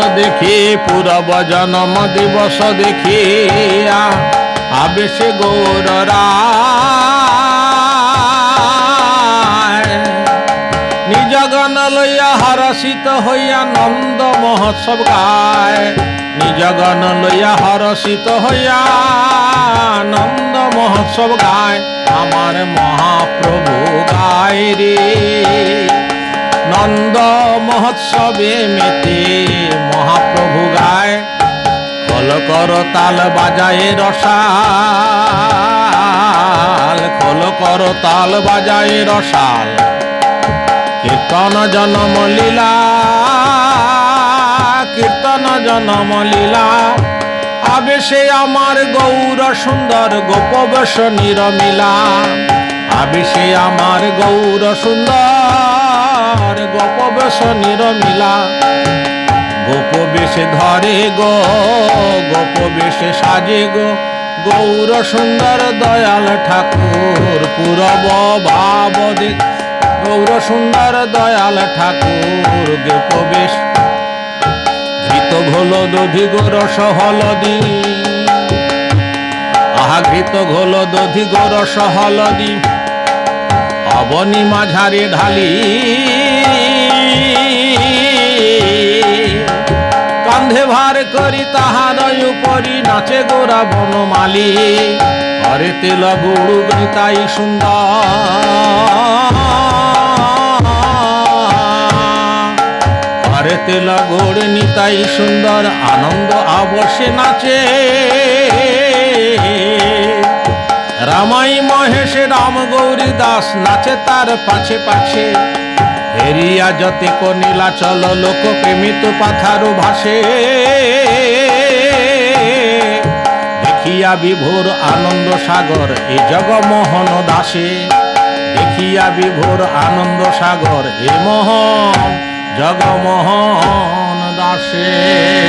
দেখি, পূরব জন্ম দিবস দেখি আবেশে গৌর রায়। নিজ গণ লইয়া হরষিত হইয়া নন্দ মহোৎসব গায়। নিজ গণ লইয়া হরষিত হইয়া নন্দ মহোৎসব গায়। আমার মহাপ্রভু গায় রে, নন্দ মহোৎসবে মেতে খোল কর তাল বাজায় রসাল, খোল কর তাল বাজায় রসাল। কীর্তন জনম লীলা, কীর্তন জনম লীলা। আবেশে আমার গৌর সুন্দর গোপবেশ নিরমিলা আবেশে আমার গৌর সুন্দর গোপবেশ নিরমিলা গোপবেশে ধরে গো, গোপবেশে সাজে গো। গৌর সুন্দর দয়াল ঠাকুর, পুরব ভাব দেখ গৌর সুন্দর দয়াল ঠাকুর, গোপবেশ। ঘৃত ঘোল দধি গোরস হলদি আহা ঘৃত ঘোল দধি গোরস হলদি অবনি মাঝারে ঢালি কান্ধে ভার করি তাহার উপরি। নাচে গোরা বনমালী করে তেল গুড়ু তাই সুন্দর। করে তেল গোড় নিতাই সুন্দর, আনন্দ আবশ্যে নাচে। রামাই মহেশে রাম গৌরী দাস নাচে তার পাছে পাছে। হেরিয়া যতে নীলাচল চল, লোক প্রেমিত পাথারু ভাসে। দেখিয়া বিভোর আনন্দ সাগর, এ জগমোহন দাসে। দেখিয়া বিভোর আনন্দ সাগর, এ মোহন জগমোহন দাসে।